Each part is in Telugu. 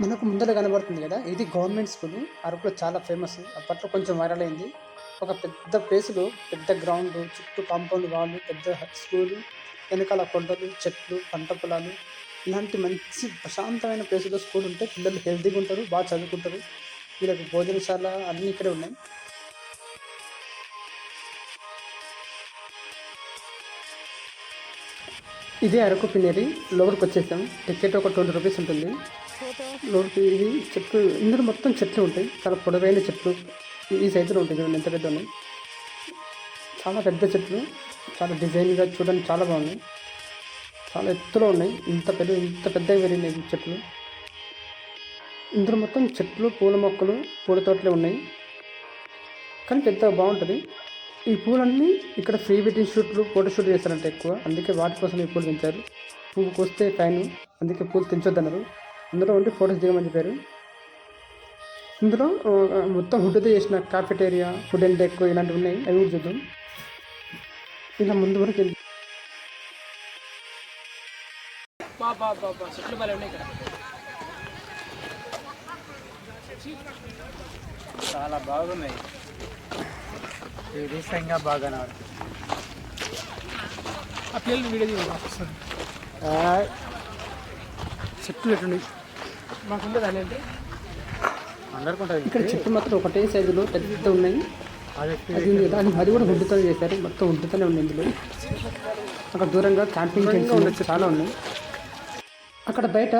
మనకు ముందర కనబడుతుంది కదా? ఇది గవర్నమెంట్ స్కూల్. అరకులో చాలా ఫేమస్. అప్పట్లో కొంచెం వైరల్ అయింది. ఒక పెద్ద ప్లేస్లో పెద్ద గ్రౌండ్ చుట్టూ కాంపౌండ్ వాళ్ళు పెద్ద స్కూల్ వెనకాల కొండలు చెట్లు పంట పొలాలు. ఇలాంటి మంచి ప్రశాంతమైన ప్లేస్లో స్కూల్ ఉంటే పిల్లలు హెల్తీగా ఉంటారు బాగా చదువుకుంటారు. వీళ్ళకి భోజనశాల అన్నీ ఇక్కడే ఉన్నాయి. ఇదే అరకు పినేరి. లోపలికి వచ్చేసాం. టికెట్ ఒక ట్వంటీ రూపీస్ ఉంటుంది. లోపలికి చెట్లు ఇందులో మొత్తం చెట్లు ఉంటాయి. చాలా పొడవైన చెట్లు. ఈ- సైజులో ఉంటాయి చూడండి ఎంత పెద్ద ఉన్నాయి చాలా పెద్ద చెట్లు. చాలా డిజైన్గా చూడడానికి చాలా బాగున్నాయి. చాలా ఎత్తులో ఉన్నాయి. ఇంత పెద్ద ఇంత పెద్దగా పెరిగినాయి చెట్లు. ఇందులో మొత్తం చెట్లు పూల మొక్కలు పూల తోటలే ఉన్నాయి. కానీ పెద్ద బాగుంటుంది. ఈ పూలన్నీ ఇక్కడ ఫ్రీ వెడ్డింగ్ షూట్లు ఫోటో షూట్ చేస్తారంట ఎక్కువ. అందుకే వాటి కోసం ఈ పూలు పెంచారు. పువ్వు కోస్తే ఫైన్ అందుకే పూలు తెంచొద్దన్నారు. అందులో ఉండి ఫొటోస్ దిగమని చెప్పారు. ఇందులో మొత్తం హుడ్తో చేసిన కాఫెటేరియా ఫుడ్ అండ్ డెక్ ఇలాంటివి ఉన్నాయి. అవి కూడా చూద్దాం. ఇలా ముందు వరకు ఇక్కడ. చాలా బాగున్నాయి. రీసెంట్గా బాగా ఆ పిల్లలు వీడియో చెట్లు ఎట్లున్నాయి? ఇక్కడ చెట్లు మాత్రం ఒకటే సైజులో పెద్ద ఉన్నాయి. అది కదా అది కూడా హుడ్డుతో చేశారు. మొత్తం హుడ్డుతోనే ఉంది ఇందులో. అక్కడ దూరంగా క్యాంపింగ్ టెంట్స్ ఉండొచ్చు చాలా ఉన్నాయి. అక్కడ బయట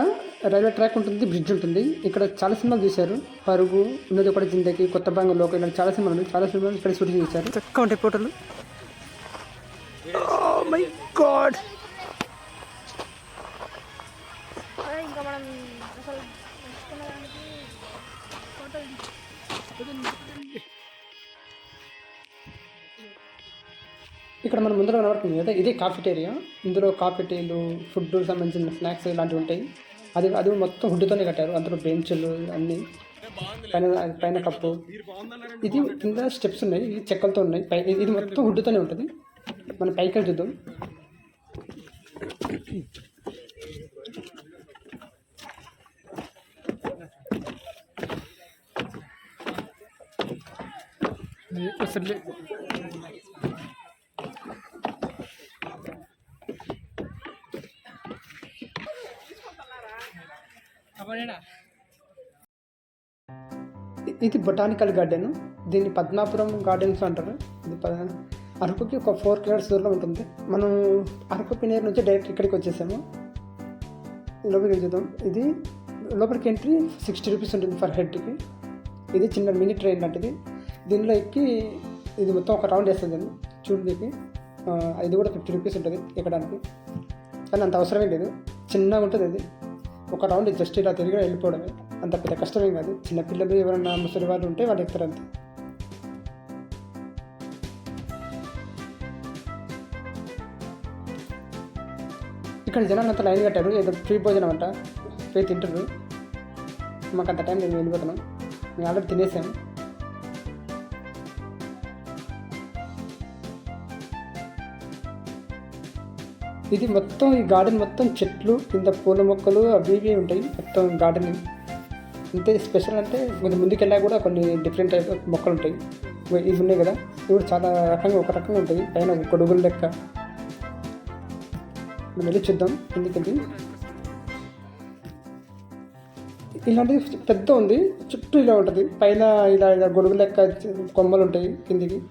రైల్వే ట్రాక్ ఉంటుంది బ్రిడ్జ్ ఉంటుంది. ఇక్కడ చాలా సినిమాలు చూశారు. పరుగు ఉన్నది ఒకటి జిందకి కొత్త బాంగ లోక ఇలాంటి చాలా సినిమాలు ఉన్నాయి. చాలా సినిమాలు ఇక్కడ షూటింగ్ చేశారు. చక్కగా ఉంటాయి ఫోటోలు. మై గాడ్ ఇంకా మనం అసలు దానికి ఫోటో ఇక్కడ మన ముందర కనబడుతుంది కదా ఇదే కాఫిటేరియా ఇందులో కాఫీ టీలు ఫుడ్ సంబంధించిన స్నాక్స్ ఇలాంటివి ఉంటాయి. అది అది మొత్తం ఫుడ్తోనే కట్టారు. అందులో బెంచ్లు అన్నీ. పైన పైన కప్పు. ఇది కింద స్టెప్స్ ఉన్నాయి ఇది చెక్కలతో ఉన్నాయి. పై ఇది మొత్తం ఫుడ్తోనే ఉంటుంది. మనం పైకి చూద్దాం. అవనేనా ఇది బొటానికల్ గార్డెన్. దీన్ని పద్మాపురం గార్డెన్స్ అంటారు. ఇది ప- అరకుకి ఒక ఫోర్ కిలోమీటర్స్ దూరంలో ఉంటుంది. మనం అరకు పినేరు నుంచి డైరెక్ట్ ఇక్కడికి వచ్చేసాము. లోపలికి చూద్దాం ఇది లోపలికి ఎంట్రీ సిక్స్టీ రూపీస్ ఉంటుంది ఫర్ హెడ్కి. ఇది చిన్న మినీ ట్రైన్ లాంటిది. దీనిలో ఎక్కి ఇది మొత్తం ఒక రౌండ్ వేస్తుంది నేను. చూడడానికి ఇది కూడా ఫిఫ్టీ రూపీస్ ఉంటుంది ఎక్కడానికి. కానీ అంత అవసరమే లేదు. చిన్నగా ఉంటుంది అది. ఒక రౌండ్ జస్ట్ ఇలా తిరిగి వెళ్ళిపోవడమే. అంత పెద్ద కష్టమేం కాదు. చిన్న పిల్లలు ఎవరైనా ముసలి వాళ్ళు ఉంటే వాళ్ళు ఎక్కుతారు అంతే. ఇక్కడ జనాలు అంతా లైన్ కట్టారు. ఏదో ఫ్రీ భోజనం అంట. పోయి తింటారు మాకు అంత టైం మేము వెళ్ళిపోతున్నాం. మేము ఆల్రెడీ తినేసాము ఇది మొత్తం ఈ గార్డెన్ మొత్తం చెట్లు కింద పూల మొక్కలు అవి ఇవి ఉంటాయి. మొత్తం గార్డెన్. అంతే స్పెషల్ అంటే కొంచెం ముందుకెళ్ళా కూడా కొన్ని డిఫరెంట్ టైప్ ఆఫ్ మొక్కలు ఉంటాయి. ఇవి- ఉన్నాయి కదా. ఇవి చాలా రకంగా ఒక రకంగా ఉంటుంది పైన గొడుగుల లెక్క. మనం వెళ్ళి చూద్దాం. ఎందుకంటే ఇలాంటిది పెద్ద ఉంది. చుట్టూ ఇలా ఉంటుంది. పైన ఇలా ఇలా గొడుగు లెక్క కొమ్మలు ఉంటాయి కిందికి.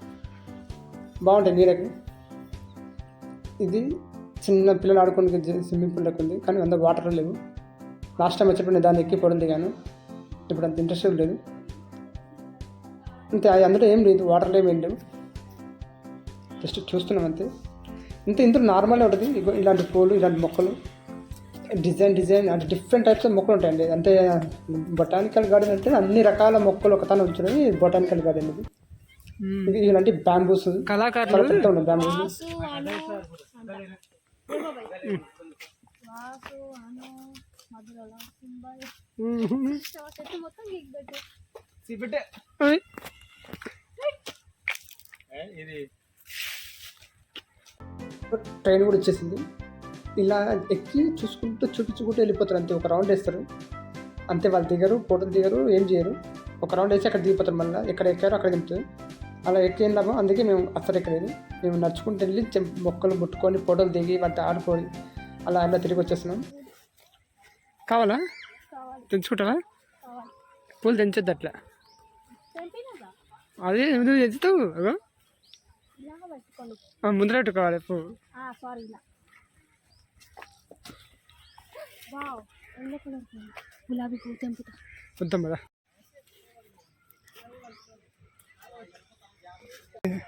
బాగుంటాయి నీరకి ఇది చిన్న పిల్లలు ఆడుకునే స్విమ్మింగ్ పూల్ లెక్క ఉంది. కానీ అందులో వాటర్ లేవు. లాస్ట్ టైం వచ్చేప్పుడు నేను దాన్ని ఎక్కి పొడి దిగాను. ఇప్పుడు అంత ఇంట్రెస్ట్ లేదు. అంతే అది అందులో ఏం లేదు. వాటర్ ఏం లేవు. జస్ట్ చూస్తున్నాం అంతే. ఇంత ఇందులో నార్మల్గా ఉంటుంది. ఇలాంటి పూలు ఇలాంటి మొక్కలు. డిజైన్ డిజైన్ అంటే డిఫరెంట్ టైప్స్ ఆఫ్ మొక్కలు ఉంటాయండి. అంటే బొటానికల్ గార్డెన్ అంటే అన్ని రకాల మొక్కలు ఒకతాన ఉంచడం బొటానికల్ గార్డెన్ ఇది. ఇలాంటి బ్యాంబూస్ కళాకారులు? బ్యాంబూస్ ట్రైన్ కూడా వచ్చేసింది. ఇలా ఎక్కి చూసుకుంటూ చూపించుకుంటూ వెళ్ళిపోతారు అంతే ఒక రౌండ్ వేస్తారు. అంతే వాళ్ళు దిగరు ఫోటోలు దిగరు ఏం చేయరు. ఒక రౌండ్ వేసి అక్కడ దిగిపోతారు మళ్ళీ. ఎక్కడ ఎక్కారో అక్కడ దింపుతుంది అలా ఎక్కి ఏం లాభం అందుకే మేము అస్సలు ఎక్కలేదు మేము నడుచుకుంటూ వెళ్ళి మొక్కలు ముట్టుకొని ఫోటోలు దిగి వాటి ఆడుకొని అలా అలా తిరిగి వచ్చేస్తున్నాం. కావాలా? కావాలి. తెంచుకుంటావా? కావాలి. పూలు తెంచొద్దు అట్లా. అదే నువ్వు తెంచుతావు అగో. ముందర పెట్టుకోవాలి పువ్వు గులాబీ పువ్వు తెంపుతా. వద్దాం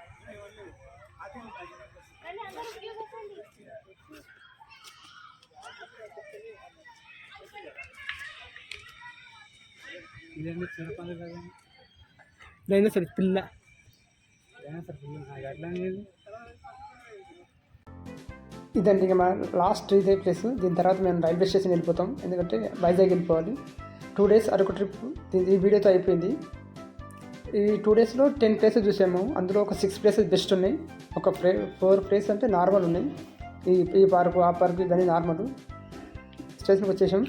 సరే పిల్ల. ఏమైనా ఇదండి ఇక మా లాస్ట్ ఇదే ప్లేస్ దీని తర్వాత మేము రైల్వే స్టేషన్ వెళ్ళిపోతాం. ఎందుకంటే వైజాగ్ వెళ్ళిపోవాలి. టూ డేస్ అరకు ట్రిప్ ఈ వీడియోతో అయిపోయింది. ఈ టూ డేస్లో టెన్ ప్లేసెస్ చూసాము. అందులో ఒక సిక్స్ ప్లేసెస్ బెస్ట్ ఉన్నాయి. ఒక ప్లే ఫోర్ ప్లేస్ అంటే నార్మల్ ఉన్నాయి. ఈ ఈ పార్కు ఆ పార్కు ఇవన్నీ నార్మల్ స్టేషన్కి వచ్చేసాం.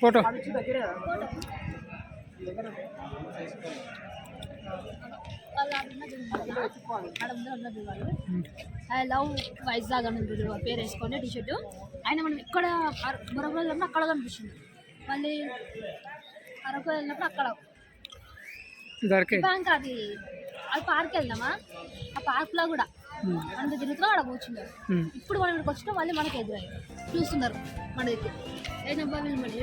ఫోటో. ఐ లవ్ వైజాగ్ అని ఉంటుంది ఆ పేరు వేసుకొని టీ షర్టు ఆయన మనం రోజు వెళ్ళినప్పుడు అక్కడ కనిపిస్తుంది. మళ్ళీ అరకు వెళ్ళినప్పుడు అక్కడ. ఇంకా అది. అది పార్క్ వెళ్దామా? ఆ పార్క్లో కూడా. అంత తిరుగుతున్నాం అక్కడ కూర్చున్నారు ఇప్పుడు మనం ఇక్కడికి వచ్చినా మళ్ళీ మనకి ఎదురయ్యారు చూస్తున్నారు మన దగ్గర ఏ నెంబర్ వీళ్ళు మరి